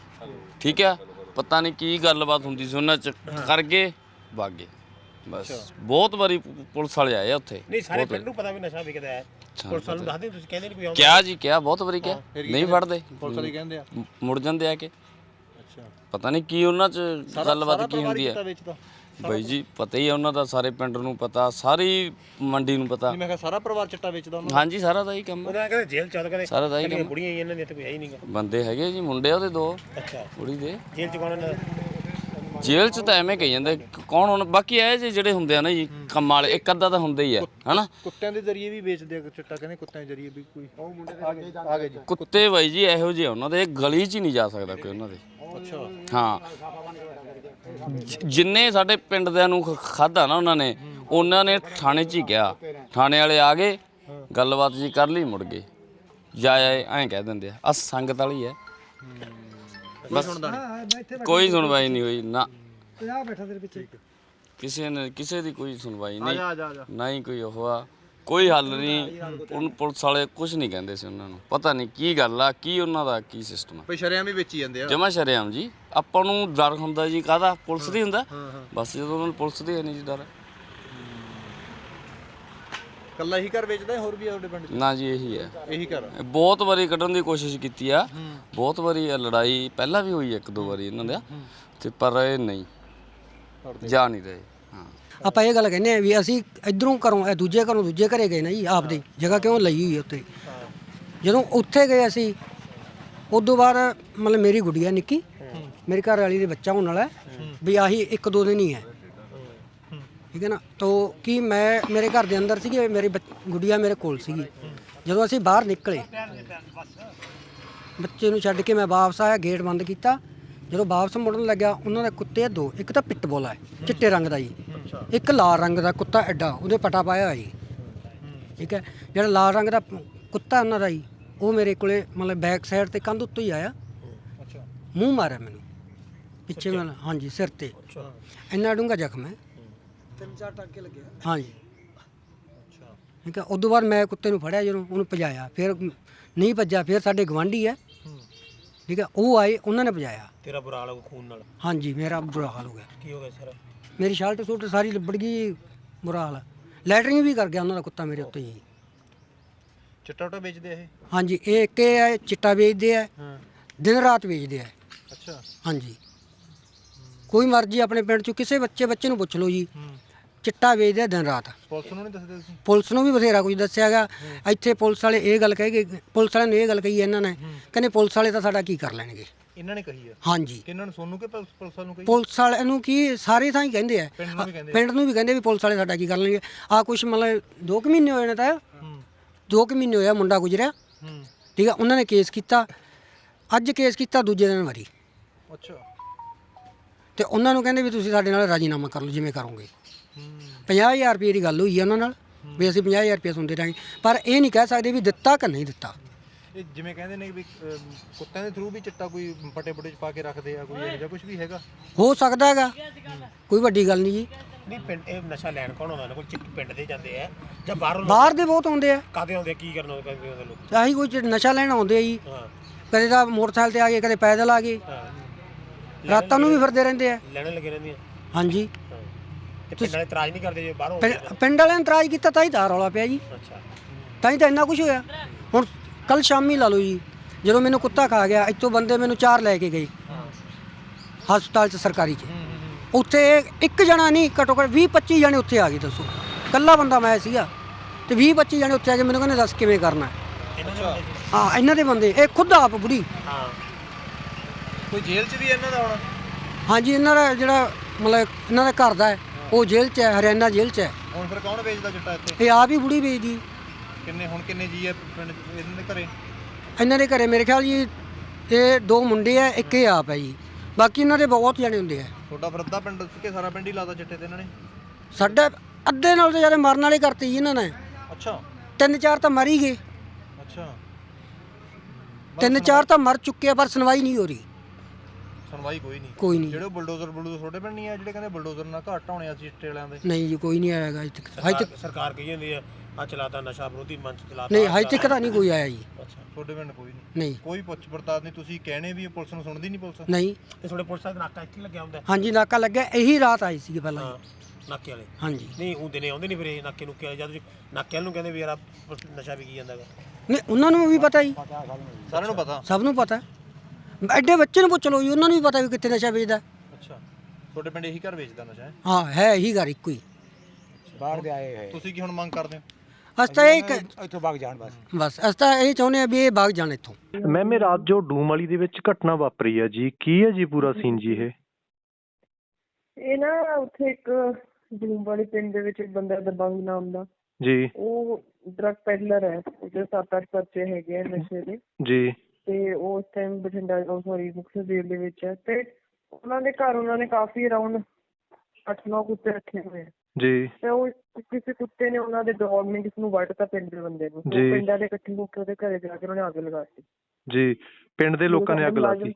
ਠੀਕ ਆ? ਪਤਾ ਨਹੀਂ ਕੀ ਗੱਲਬਾਤ ਹੁੰਦੀ ਸੀ ਉਹਨਾਂ ਚ। ਕਰ ਗਏ ਭਾਗੇ ਬਸ। ਬਹੁਤ ਵਾਰੀ ਪੁ- ਪੁਲਿਸ ਵਾਲੇ ਆਏ ਆ ਉੱਥੇ। ਨਹੀਂ ਸਾਰੇ ਪਿੰਡ ਨੂੰ ਪਤਾ ਵੀ ਨਸ਼ਾ ਵਿਕਦਾ ਹੈ। ਪੁਲਿਸ ਵਾਲੇ ਨੂੰ ਦੱਸਦੇ ਤੁਸੀਂ ਕਹਿੰਦੇ ਨਹੀਂ ਕੋਈ ਆਉਂਦਾ। ਕਿਹਾ ਜੀ ਕਿਹਾ ਬਹੁਤ ਵਾਰੀ ਕਿਹਾ। ਨਹੀਂ ਫੜਦੇ। ਪੁਲਿਸ ਵਾਲੇ ਕਹਿੰਦੇ ਆ। ਮੁੜ ਜਾਂਦੇ ਆ ਕੇ। ਅੱਛਾ। ਪਤਾ ਨਹੀਂ ਕੀ ਉਹਨਾਂ ਚ ਗੱਲਬਾਤ ਕੀ ਹੁੰਦੀ ਹੈ ਵੇਚਦਾ ਬਾਈ ਜੀ ਪਤਾ ਹੀ ਆ ਉਹਨਾਂ ਦਾ ਸਾਰੇ ਪਿੰਡ ਨੂੰ ਪਤਾ ਸਾਰੀ ਮੰਡੀ ਨੂੰ ਪਤਾ। ਮੈਂ ਕਿਹਾ ਸਾਰਾ ਪਰਿਵਾਰ ਚਿੱਟਾ ਵੇਚਦਾ ਉਹਨਾਂ ਹਾਂਜੀ ਸਾਰਾ ਦਾ ਹੀ ਕੰਮ। ਉਹਨਾਂ ਨੇ ਕਹਿੰਦੇ ਜੇਲ੍ਹ ਚ ਕਹਿੰਦੇ ਸਾਰਾ ਦਾ ਹੀ ਕੰਮ ਬੁੜੀਆਂ ਹੀ ਇਹਨਾਂ ਦੀਆਂ ਤੇ ਕੋਈ ਹੈ ਹੀ ਨਹੀਂਗਾ। ਬੰਦੇ ਹੈਗੇ ਜੀ ਮੁੰਡੇ ਉਹਦੇ ਦੋ। ਅੱਛਾ। ਕੁੜੀ ਦੇ। ਜੇਲ੍ਹ ਚ ਕੌਣ ਇਹਨਾਂ ਦਾ? ਜੇਲ੍ਹ 'ਚ ਤਾਂ ਐਵੇਂ ਕਹੀ ਜਾਂਦੇ ਕੌਣ ਹੁਣ ਬਾਕੀ ਇਹ ਜੇ ਜਿਹੜੇ ਹੁੰਦੇ ਆ ਨਾ ਜੀ ਕੰਮ ਵਾਲੇ ਇੱਕ ਅੱਧਾ ਤਾਂ ਹੁੰਦਾ ਹੀ ਆ ਹਨਾ? ਕੁੱਤਿਆਂ ਦੇ ਜ਼ਰੀਏ ਵੀ ਵੇਚਦੇ ਆ ਚਿੱਟਾ ਕਹਿੰਦੇ ਕੁੱਤਿਆਂ ਦੇ ਜ਼ਰੀਏ ਵੀ ਕੋਈ। ਉਹ ਮੁੰਡੇ ਦੇ ਆ ਗਏ ਜੀ। ਕੁੱਤੇ ਬਾਈ ਜੀ ਇਹੋ ਜਿਹੇ ਆ ਉਹਨਾਂ ਦੇ ਗਲੀ 'ਚ ਹੀ ਨਹੀਂ ਜਾ ਸਕਦਾ ਕੋਈ ਉਹਨਾਂ ਦੇ। ਅੱਛਾ। ਹਾਂ। ਜਿੰਨੇ ਸਾਡੇ ਪਿੰਡ ਦਿਆਂ ਨੂੰ ਖਾਦਾ ਨਾ ਉਹਨਾਂ ਨੇ ਉਹਨਾਂ ਨੇ ਥਾਣੇ 'ਚ ਹੀ ਗਿਆ। ਥਾਣੇ ਵਾਲੇ ਆ ਗਏ ਗੱਲਬਾਤ ਜੀ ਕਰ ਲਈ ਮੁੜ ਗਏ। ਜਾ ਆਏ ਐਂ ਕਹਿ ਦਿੰਦੇ ਆ ਆ ਸੰਗਤ ਵਾਲੀ ਹੈ। ਬਸ ਕੋਈ ਸੁਣਵਾਈ ਨਹੀਂ ਹੋਈ ਨਾ। ਆ ਬੈਠਾ ਤੇਰੇ ਪਿੱਛੇ। ਕਿਸੇ ਨੇ ਕਿਸੇ ਦੀ ਕੋਈ ਸੁਣਵਾਈ ਨਹੀਂ ਆ ਜਾ ਆ ਜਾ। ਨਾ ਹੀ ਕੋਈ ਉਹ ਆ ਕੋਈ ਹੱਲ ਨਹੀਂ। ਉਹਨ ਪੁਲਿਸ ਵਾਲੇ ਕੁਝ ਨਹੀਂ ਕਹਿੰਦੇ ਸੀ ਉਹਨਾਂ ਨੂੰ। ਪਤਾ ਨਹੀਂ ਕੀ ਗੱਲ ਆ ਕੀ ਉਹਨਾਂ ਦਾ ਕੀ ਸਿਸਟਮ ਆ। ਭਈ ਸ਼ਰਿਆਂ ਵੀ ਵੇਚੀ ਜਾਂਦੇ ਆ। ਜਮਾ ਸ਼ਰਿਆਮ ਜੀ। ਆਪਾਂ ਨੂੰ ਡਰ ਹੁੰਦਾ ਜੀ ਕਾਹਦਾ? ਪੁਲਿਸ ਦੀ ਹੁੰਦਾ। ਬਸ ਜਦੋਂ ਉਹਨਾਂ ਨੂੰ ਪੁਲਿਸ ਦੀ ਹੈ ਨਹੀਂ ਜੀ ਡਰ। ਕੱਲਾ ਹੀ ਘਰ ਵੇਚਦਾ ਹੈ, ਹੋਰ ਵੀ ਆ ਤੁਹਾਡੇ ਪਿੰਡ ਨਾ ਜੀ ਇਹੀ ਹੈ। ਇਹੀ ਘਰ ਆ। ਬਹੁਤ ਵਾਰੀ ਕੱਢਣ ਦੀ ਕੋਸ਼ਿਸ਼ ਕੀਤੀ ਆ। ਬਹੁਤ ਵਾਰੀ ਇਹ ਲੜਾਈ ਪਹਿਲਾਂ ਵੀ ਹੋਈ ਇੱਕ ਦੋ ਵਾਰੀ ਇਹਨਾਂ ਦਾ। ਤੇ ਪਰ ਇਹ ਨਹੀਂ। ਜਾ ਨਹੀਂ। ਰਹੇ। ਆਪਾਂ ਇਹ ਗੱਲ ਕਹਿੰਦੇ ਆ ਵੀ ਅਸੀਂ ਇਧਰੋਂ ਘਰੋਂ ਇਹ ਦੂਜੇ ਘਰੋਂ ਦੂਜੇ ਘਰੇ ਗਏ ਨਾ ਜੀ ਆਪਦੇ ਜਗ੍ਹਾ ਕਿਉਂ ਲਈ ਹੋਈ ਹੈ ਉੱਤੇ ਜਦੋਂ ਉੱਥੇ ਗਏ ਅਸੀਂ ਉਦੋਂ ਬਾਅਦ ਮਤਲਬ ਮੇਰੀ ਗੁੱਡੀਆ ਨਿੱਕੀ ਮੇਰੇ ਘਰ ਵਾਲੀ ਦੇ ਬੱਚਾ ਹੋਣ ਵਾਲਾ ਵੀ ਆਹੀ ਇੱਕ ਦੋ ਦਿਨ ਹੀ ਹੈ। ਠੀਕ ਹੈ ਨਾ? ਤੋ ਕੀ ਮੈਂ ਮੇਰੇ ਘਰ ਦੇ ਅੰਦਰ ਸੀਗੇ ਮੇਰੀ ਗੁੱਡੀਆ ਮੇਰੇ ਕੋਲ ਸੀਗੀ। ਜਦੋਂ ਅਸੀਂ ਬਾਹਰ ਨਿਕਲੇ ਬੱਚੇ ਨੂੰ ਛੱਡ ਕੇ ਮੈਂ ਵਾਪਸ ਆਇਆ ਗੇਟ ਬੰਦ ਕੀਤਾ। ਜਦੋਂ ਵਾਪਸ ਮੁੜਨ ਲੱਗਿਆ ਉਹਨਾਂ ਦੇ ਕੁੱਤੇ ਦੋ ਇੱਕ ਤਾਂ ਪਿੱਟਬੁਲ ਹੈ ਚਿੱਟੇ ਰੰਗ ਦਾ ਜੀ। ਇੱਕ ਲਾਲ ਰੰਗ ਦਾ ਕੁੱਤਾ ਐਡਾ ਉਹਦੇ ਪਟਾ ਪਾਇਆ ਹੋਇਆ ਜੀ। ਠੀਕ ਹੈ? ਜਿਹੜਾ ਲਾਲ ਰੰਗ ਦਾ ਕੁੱਤਾ ਉਹਨਾਂ ਦਾ ਜੀ ਉਹ ਮੇਰੇ ਕੋਲੇ ਮਤਲਬ ਬੈਕ ਸਾਈਡ ਤੇ ਕੰਧ ਉੱਤੋਂ ਹੀ ਆਇਆ। ਅੱਛਾ। ਮੂੰਹ ਮਾਰਿਆ ਮੈਨੂੰ। ਪਿੱਛੇ ਮੈਂ ਹਾਂਜੀ ਸਿਰ ਤੇ। ਅੱਛਾ। ਇੰਨਾ ਡੂੰਘਾ ਜ਼ਖਮ ਹੈ। ਤਿੰਨ ਚਾਰ ਟਾਂਕੇ ਲੱਗੇ ਹਾਂਜੀ। ਅੱਛਾ। ਠੀਕ ਹੈ? ਉਦੋਂ ਬਾਅਦ ਮੈਂ ਕੁੱਤੇ ਨੂੰ ਫੜਿਆ ਜਦੋਂ ਉਹਨੂੰ ਭਜਾਇਆ। ਫਿਰ ਨਹੀਂ ਭੱਜਿਆ ਫਿਰ ਸਾਡੇ ਗਵਾਂਢੀ ਹੈ। ਠੀਕ ਹੈ? ਉਹ ਆਏ ਉਹਨਾਂ ਨੇ ਭਜਾਇਆ। ਤੇਰਾ ਬੁਰਾ ਹਾਲ ਹੋ ਖੂਨ ਨਾਲ। ਹਾਂਜੀ ਮੇਰਾ ਬੁਰਾ ਹਾਲ ਹੋ ਗਿਆ। ਕੀ ਹੋ ਗਿਆ ਸਰ? ਮੇਰੀ ਸ਼ਰਟ ਸੂਟ ਸਾਰੀ ਲਿਬੜ ਗਈ ਬੁਰਾ ਹਾਲ ਲੈਟਰਿੰਗ ਵੀ ਕਰ ਗਿਆ ਉਹਨਾਂ ਦਾ ਕੁੱਤਾ ਮੇਰੇ ਉੱਤੇ ਹੀ ਚਿੱਟਾ ਟਾ ਵੇਚਦੇ ਇਹ? ਹਾਂਜੀ ਇਹ ਇੱਕ ਇਹ ਹੈ ਚਿੱਟਾ ਵੇਚਦੇ ਆ। ਹਾਂ। ਦਿਨ ਰਾਤ ਵੇਚਦੇ ਆ। ਅੱਛਾ। ਹਾਂਜੀ। ਕੋਈ ਮਰਜ਼ੀ ਆਪਣੇ ਪਿੰਡ ਚ ਕਿਸੇ ਬੱਚੇ ਬੱਚੇ ਨੂੰ ਪੁੱਛ ਲਓ ਜੀ। ਹੂੰ। ਚਿੱਟਾ ਵੇਚਦੇ ਆ ਦਿਨ ਰਾਤ। ਪੁਲਿਸ ਨੂੰ ਨਹੀਂ ਦੱਸਦੇ ਤੁਸੀਂ? ਪੁਲਿਸ ਨੂੰ ਵੀ ਬਥੇਰਾ ਕੁਝ ਦੱਸਿਆਗਾ ਇੱਥੇ ਪੁਲਿਸ ਵਾਲੇ ਇਹ ਗੱਲ ਕਹਿ ਗਏ ਪੁਲਿਸ ਵਾਲਿਆਂ ਨੇ ਇਹ ਗੱਲ ਕਹੀ ਇਹਨਾਂ ਨੇ। ਕਹਿੰਦੇ ਪੁਲਿਸ ਵਾਲੇ ਤਾਂ ਸਾਡਾ ਕੀ ਕਰ ਲੈਣਗੇ? ਇਹਨਾਂ ਨੇ ਕਹੀ ਆ? ਹਾਂਜੀ। ਕਿਹਨਾਂ ਨੂੰ ਸੋਨੂੰ ਕਿ ਪੁਲਿਸ ਪੁਲਿਸ ਨੂੰ ਕਹੀ? ਪੁਲਿਸ ਵਾਲਿਆਂ ਨੂੰ ਕੀ ਸਾਰੇ ਥਾਂ ਹੀ ਕਹਿੰਦੇ ਆ। ਪਿੰਡ ਨੂੰ ਵੀ ਕਹਿੰਦੇ ਪਿੰਡ ਨੂੰ ਵੀ ਕਹਿੰਦੇ ਵੀ ਪੁਲਿਸ ਵਾਲੇ ਸਾਡਾ ਕੀ ਕਰ ਲੈਣਗੇ ਆ ਕੁਛ ਮਤਲਬ 2 ਕੁ ਮਹੀਨੇ ਹੋਏ ਨੇ ਤਾਂ। ਹੂੰ। 2 ਕੁ ਮਹੀਨੇ ਹੋਇਆ ਮੁੰਡਾ ਗੁਜਰਿਆ। ਹੂੰ। ਠੀਕ ਆ ਉਹਨਾਂ ਨੇ ਕੇਸ ਕੀਤਾ। ਅੱਜ ਕੇਸ ਕੀਤਾ ਦੂਜੇ ਦਿਨ ਮਰੀ ਅੱਛਾ। ਤੇ ਉਹਨਾਂ ਨੂੰ ਕਹਿੰਦੇ ਵੀ ਤੁਸੀਂ ਸਾਡੇ ਨਾਲ ਰਾਜੀਨਾਮਾ ਕਰ ਲਓ ਜਿਵੇਂ ਕਰੋਗੇ। ਹੂੰ। 50000 ਰੁਪਏ ਦੀ ਗੱਲ ਹੋਈ ਹੈ ਉਹਨਾਂ ਨਾਲ। ਵੀ ਅਸੀਂ 50000 ਰੁਪਏ ਸੁਣਦੇ ਰਾਂਗੇ ਪਰ ਇਹ ਨਹੀਂ ਕਹਿ ਸਕਦੇ ਵੀ ਦਿੱਤਾ ਕਿ ਨਹੀਂ ਦਿੱਤਾ। ਇਹ ਜਿਵੇਂ ਕਹਿੰਦੇ ਨੇ ਵੀ ਅਮ, ਕੁੱਤਿਆਂ ਦੇ ਥਰੂ ਵੀ ਚਿੱਟਾ ਕੋਈ ਪਟੇ ਪਟੇ ਚ ਪਾ ਕੇ ਰੱਖਦੇ ਆ ਕੋਈ ਇਹੋ ਜਿਹਾ ਕੁਝ ਵੀ ਹੈਗਾ? ਹੋ ਸਕਦਾ ਹੈਗਾ। ਕੋਈ ਵੱਡੀ ਗੱਲ ਨਹੀਂ ਜੀ। ਨਹੀਂ ਪਿੰਡ ਇਹ ਨਸ਼ਾ ਲੈਣ ਕੌਣ ਆਉਂਦਾ? ਕੋਈ ਚਿੱਟ ਪਿੰਡ ਦੇ ਜਾਂਦੇ ਆ ਜਾਂ ਬਾਹਰੋਂ ਬਾਹਰ ਦੇ ਬਹੁਤ ਆਉਂਦੇ ਆ। ਕਾਦੇ ਆਉਂਦੇ ਕੀ ਕਰਨ ਆਉਂਦੇ ਕਹਿੰਦੇ ਉਹਦੇ ਲੋਕ? ਆਹੀ ਕੋਈ ਚ- ਨਸ਼ਾ ਲੈਣ ਆਉਂਦੇ ਆ ਜੀ। ਹਾਂ। ਕਦੇ ਤਾਂ ਮੋਟਰਸਾਈਕਲ ਤੇ ਆ ਗਏ ਕਦੇ ਪੈਦਲ ਆ ਗਏ। ਹਾਂ। ਰਾਤਾਂ ਨੂੰ ਵੀ ਫਿਰਦੇ ਰਹਿੰਦੇ ਆ। ਲੈਣੇ ਲੱਗੇ ਰਹਿੰਦੀਆਂ ਹਾਂਜੀ। ਹਾਂ। ਤੇ ਪਿੰਡ ਵਾਲੇ ਇਤਰਾਜ਼ ਨਹੀਂ ਕਰਦੇ ਜੇ ਬਾਹਰੋਂ ਪਿੰ- ਪਿੰਡ ਵਾਲਿਆਂ ਨੇ ਇਤਰਾਜ਼ ਕੀਤਾ ਤਾਂ ਹੀ ਤਾਂ ਰੌਲਾ ਪਿਆ ਜੀ। ਅੱਛਾ। ਤਾਂ ਹੀ ਤਾਂ ਇੰਨਾ ਕੁਝ ਹੋਇਆ। ਹੁਣ ਕੱਲ ਸ਼ਾਮੀ ਲਾ ਲਓ ਜੀ ਜਦੋਂ ਮੈਨੂੰ ਕੁੱਤਾ ਖਾ ਗਿਆ ਇੱਥੋਂ ਬੰਦੇ ਮੈਨੂੰ ਚਾਰ ਲੈ ਕੇ ਗਏ। ਹਸਪਤਾਲ ਚ ਸਰਕਾਰੀ ਚ। ਉੱਥੇ ਇੱਕ ਜਣਾ ਨਹੀਂ ਘੱਟੋ ਘੱਟ 20 25 ਜਣੇ ਉੱਥੇ ਆ ਗਏ ਦੱਸੋ। ਕੱਲਾ ਬੰਦਾ ਮੈਂ ਸੀਗਾ ਤੇ 20 25 ਜਣੇ ਉੱਥੇ ਆ ਕੇ ਮੈਨੂੰ ਕਹਿੰਦੇ ਦੱਸ ਕਿਵੇਂ ਕਰਨਾ ਹੈ। ਇਹਨਾਂ ਦੇ ਬੰਦੇ ਸੀ। ਹਾਂ ਇਹਨਾਂ ਦੇ ਬੰਦੇ। ਇਹ ਖੁਦ ਆਪ ਬੁੜੀ। ਹਾਂ। ਕੋਈ ਜੇਲ੍ਹ 'ਚ ਵੀ ਇਹਨਾਂ ਦਾ ਹੋਣਾ? ਹਾਂਜੀ ਇਹਨਾਂ ਦਾ ਜਿਹੜਾ ਮਤਲਬ ਇਹਨਾਂ ਦਾ ਘਰ ਦਾ ਹੈ ਉਹ ਜੇਲ੍ਹ 'ਚ ਹੈ ਹਰਿਆਣਾ ਜੇਲ੍ਹ 'ਚ ਹੈ। ਹੁਣ ਫਿਰ ਕੌਣ ਵੇਚਦਾ ਚਿੱਟਾ ਇੱਥੇ? ਇਹ ਆਪ ਹੀ ਬੁੜੀ ਵੇਚਦੀ। ਕਿੰਨੇ ਹੁਣ ਕਿੰਨੇ ਜੀ ਆ ਪਿੰਡ ਇਹਨਾਂ ਦੇ ਘਰੇ? ਇਹਨਾਂ ਦੇ ਘਰੇ ਮੇਰੇ ਖਿਆਲ ਜੀ ਇਹ ਦੋ ਮੁੰਡੇ ਆ ਇੱਕ ਇਹ ਆਪ ਹੈ ਜੀ। ਬਾਕੀ ਇਹਨਾਂ ਦੇ ਬਹੁਤ ਜਣੇ ਹੁੰਦੇ ਆ। ਤੁਹਾਡਾ ਫਿਰ ਅੱਧਾ ਪਿੰਡ ਕਿ ਸਾਰਾ ਪਿੰਡ ਹੀ ਲਾਦਾ ਚਿੱਟੇ ਤੇ ਇਹਨਾਂ ਨੇ? ਸਾਡਾ ਅੱਧੇ ਨਾਲ ਤਾਂ ਜ਼ਿਆਦਾ ਮਰਨ ਵਾਲੇ ਕਰਤੇ ਜੀ ਇਹਨਾਂ ਨੇ। ਅੱਛਾ। ਤਿੰਨ ਚਾਰ ਤਾਂ ਮਰ ਹੀ ਗਏ। ਅੱਛਾ। ਤਿੰਨ ਚਾਰ ਤਾਂ ਮਰ ਚੁੱਕੇ ਆ ਪਰ ਸੁਣਵਾਈ ਨਹੀਂ ਹੋ ਰਹੀ। ਸੁਣਵਾਈ ਕੋਈ ਨਹੀਂ। ਕੋਈ ਨਹੀਂ। ਜਿਹੜੇ ਬੁਲਡੋਜ਼ਰ ਬੁਲਡੋਜ਼ਰ ਛੋਟੇ ਪਿੰਡ ਨਹੀਂ ਆ ਜਿਹੜੇ ਕਹਿੰਦੇ ਬੁਲਡੋਜ਼ਰ ਨਾਲ ਘਾਟ ਢਾਉਣੇ ਆ ਚਿੱਟੇ ਵਾਲਿਆਂ ਦੇ? ਨਹੀਂ ਜੀ ਕੋਈ ਨਹੀਂ ਆਇਆਗਾ ਅਜੇ ਤੱਕ। ਸਰਕਾਰ ਕਹੀ ਜਾਂਦੀ ਆ ਆ ਚਲਾਤਾ ਨਸ਼ਾ ਵਿਰੋਧੀ ਮੰਚ ਚਲਾਤਾ। ਨਹੀਂ ਹਜੇ ਤੱਕ ਤਾਂ ਨਹੀਂ ਕੋਈ ਆਇਆ ਜੀ। ਅੱਛਾ। ਤੁਹਾਡੇ ਪਿੰਡ ਕੋਈ ਨਹੀਂ। ਨਹੀਂ। ਕੋਈ ਪੁੱਛ ਪੜਤਾਲ ਨਹੀਂ ਤੁਸੀਂ ਕਹਿਣੇ ਵੀ ਪੁਲਿਸ ਨੂੰ ਸੁਣਦੀ ਨਹੀਂ ਪੁਲਿਸ? ਨਹੀਂ। ਤੇ ਤੁਹਾਡੇ ਪੁਲਿਸ ਦਾ ਨਾਕਾ ਇੱਥੇ ਲੱਗਿਆ ਹੁੰਦਾ। ਹਾਂਜੀ ਨਾਕਾ ਲੱਗਿਆ ਇਹੀ ਰਾਤ ਆਈ ਸੀ ਪਹਿਲਾਂ ਜੀ। ਨਾਕੇ ਵਾਲੇ। ਹਾਂਜੀ। ਨਹੀਂ ਉਹ ਦਿਨੇ ਆਉਂਦੇ ਨਹੀਂ ਫਿਰ ਇਹ ਨਾਕੇ ਨੁਕੇ ਵਾਲੇ ਜਦ ਤੁਸੀਂ ਨਾਕੇ ਵਾਲੇ ਨੂੰ ਕਹਿੰਦੇ ਵੀ ਯਾਰ ਆਹ ਨਸ਼ਾ ਵਿਕੀ ਜਾਂਦਾ ਗਾ। ਨਹੀਂ ਉਹਨਾਂ ਨੂੰ ਵੀ ਪਤਾ ਜੀ। ਸਾਰਿਆਂ ਨੂੰ ਪਤਾ। ਸਭ ਨੂੰ ਪਤਾ। ਐਡੇ ਬੱਚੇ ਨੂੰ ਪੁੱਛ ਲਓ ਜੀ ਉਹਨਾਂ ਨੂੰ ਵੀ ਪਤਾ ਵੀ ਕਿੱਥੇ ਨਸ਼ਾ ਵੇਚਦਾ। ਅੱਛਾ। ਤੁਹਾਡੇ ਪਿੰਡ ਇਹੀ ਘਰ ਵੇਚਦਾ ਨਸ਼ਾ ਹੈ? ਹਾਂ ਹੈ ਇਹੀ ਘਰ ਇੱਕੋ ਹੀ। ਬਾਹਰ ਦੇ ਆਏ ਹੈ ਤੁਸੀਂ ਕੀ ਹੁਣ ਮੰਗ ਕਰਦੇ ਹੋ? ਅਸੀਂ ਤਾਂ ਇਹ ਕ- ਇੱਥੋਂ ਵਗ ਜਾਣ ਬਸ। ਬਸ ਅਸੀਂ ਤਾਂ ਇਹ ਚਾਹੁੰਦੇ ਆ ਵੀ ਇਹ ਭਾਗ ਜਾਣ ਇੱਥੋਂ। ਮੈਮ ਇਹ ਰਾਤ ਜੋ ਡੂਮ ਵਾਲੀ ਦੇ ਵਿੱਚ ਘਟਨਾ ਵਾਪਰੀ ਹੈ ਜੀ ਕੀ ਹੈ ਜੀ ਪੂਰਾ ਸੀਨ ਜੀ ਇਹ? ਇਹ ਨਾ ਉੱਥੇ ਇੱਕ ਜੂਮ ਵਾਲੇ ਪਿੰਡ ਦੇ ਵਿੱਚ ਇੱਕ ਬੰਦਾ ਦਬੰਗ ਨਾਮ ਦਾ। ਜੀ। ਉਹ ਡਰਗ ਪੈਡਲਰ ਹੈ ਉਹਦੇ ਸੱਤ ਅੱਠ ਪਰਚੇ ਹੈਗੇ ਆ ਨਸ਼ੇ ਦੇ। ਜੀ। ਤੇ ਉਹ ਉਸ ਟਾਈਮ ਬਠਿੰਡਾ ਉਹ ਸੌਰੀ ਮੁਕਤਸਰ ਜੇਲ੍ਹ ਦੇ ਵਿੱਚ ਹੈ। ਤੇ ਉਹਨਾਂ ਦੇ ਘਰ ਉਹਨਾਂ ਨੇ ਕਾਫੀ ਅਰਾਊਂਡ 8-9 ਕੁੱਤੇ ਰੱਖੇ ਹੋਏ ਆ। ਜੀ। ਤੇ ਉਹ ਕਿਸੇ ਕੁੱਤੇ ਨੇ ਉਹਨਾਂ ਦੇ ਡੌਗ ਨੇ ਕਿਸ ਨੂੰ ਵੱਢਤਾ ਪਿੰਡ ਦੇ ਬੰਦੇ ਨੂੰ। ਜੀ। ਪਿੰਡਾਂ ਦੇ ਇਕੱਠੇ ਹੋ ਕੇ ਉਹਦੇ ਘਰੇ ਜਾ ਕੇ ਉਹਨੇ ਅੱਗ ਲਗਾਤੀ ਜੀ। ਪਿੰਡ ਦੇ ਲੋਕਾਂ ਨੇ ਅੱਗ ਲਾਤੀ।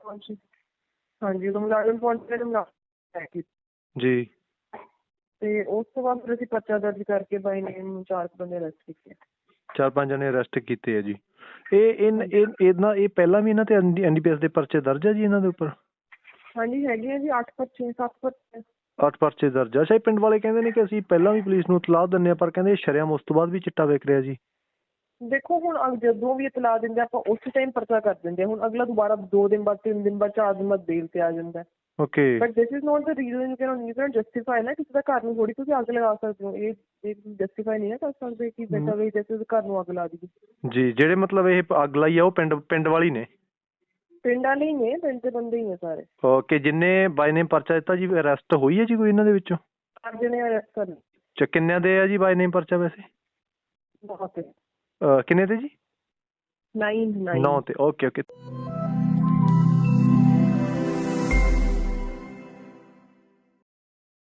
ਹਾਂਜੀ ਉਦੋਂ ਮੁਲਾਜ਼ਮ ਪਹੁੰਚੇ ਤੇ ਮੁਲਾਜ਼ਮ ਜੀ। ਤੇ ਉਸ ਤੋਂ ਬਾਅਦ ਫਿਰ ਅਸੀਂ ਪਰਚਾ ਦਰਜ ਕਰਕੇ ਬਾਈ ਨੇਮ ਚਾਰ ਕੁ ਬੰਦੇ ਅਰੈਸਟ ਕੀਤੇ। ਚਾਰ ਪੰਜ ਜਣੇ ਅਰੈਸਟ ਕੀਤੇ ਆ ਜੀ। ਇਹ ਇਨ ਇਹ ਇਹਨਾਂ ਇਹ ਪਹਿਲਾਂ ਵੀ ਇਹਨਾਂ ਤੇ ਐਨਡੀਪੀਐਸ ਦੇ ਪਰਚੇ ਦਰਜ ਹੈ ਜੀ ਇਹਨਾਂ ਦੇ ਉੱਪਰ? ਹਾਂਜੀ ਹੈਗੇ ਆ ਜੀ 8 ਪਰਚੇ 7 ਪਰਚੇ। ਅੱਠ ਪਰਚੇ ਦਰਜ ਆ। ਇਹ ਪਿੰਡ ਵਾਲੇ ਕਹਿੰਦੇ ਨੇ ਕਿ ਅਸੀਂ ਪਹਿਲਾਂ ਵੀ ਪੁਲਿਸ ਨੂੰ ਇਤਲਾਹ ਦਿੰਦੇ ਆ ਪਰ ਕਹਿੰਦੇ ਸ਼ਰਿਆਮ ਉਸ ਤੋਂ ਬਾਅਦ ਵੀ ਚਿੱਟਾ ਵੇਚ ਰਿਹਾ ਜੀ। ਦੇਖੋ ਹੁਣ ਅਗ- ਜਦੋਂ ਵੀ ਇਤਲਾ ਦਿੰਦੇ ਆ, ਆਪਾਂ ਉਸ ਟਾਈਮ ਪਰਚਾ ਕਰ ਦਿੰਦੇ ਆ ਹੁਣ ਅਗਲਾ ਦੁਬਾਰਾ 2 ਦਿਨ ਬਾਅਦ 3 ਦਿਨ ਬਾਅਦ 4 ਦਿਨ ਬਾਅਦ ਬੇਲ ਤੇ ਆ ਜਾਂਦਾ। Okay but this is not the reason you can you can justify ਨਾ ਕਿਸੇ ਦਾ ਘਰ ਨੂੰ ਥੋੜੀ ਤੁਸੀਂ ਅੱਗ ਲਗਾ ਸਕਦੇ ਹੋ। ਇਹ ਇਹ ਜਸਟੀਫਾਈ ਨਹੀਂ ਨਾ ਕਰ ਸਕਦੇ ਕਿ ਬੇਟਾ ਵੀ ਜਿਸ ਘਰ ਨੂੰ ਅੱਗ ਲਾ ਦਿੱਤੀ ਜੀ ਜਿਹੜੇ ਮਤਲਬ ਇਹ ਅੱਗ ਲਾਈ ਆ ਉਹ ਪਿੰਡ ਪਿੰਡ ਵਾਲੀ ਨੇ। ਪਿੰਡ ਵਾਲੇ ਹੀ ਨੇ ਪਿੰਡ ਦੇ ਬੰਦੇ ਹੀ ਨੇ ਸਾਰੇ। ਓਕੇ ਜਿੰਨੇ ਬਾਈ ਨੇ ਪਰਚਾ ਦਿੱਤਾ ਜੀ ਅਰੈਸਟ ਹੋਈ ਹੈ ਜੀ ਕੋਈ ਇਹਨਾਂ ਦੇ ਵਿੱਚੋਂ? ਚਾਰ ਜਣੇ ਅਰੈਸਟ ਕਰ ਚ ਕਿੰਨਿਆਂ ਦੇ ਆ ਜੀ ਬਾਈ ਨੇ ਪਰਚਾ ਵੈਸੇ? ਬਹੁਤ ਅਹ ਕਿੰਨੇ ਤੇ ਜੀ? 9 9 9 ਤੇ ਓਕੇ ਓਕੇ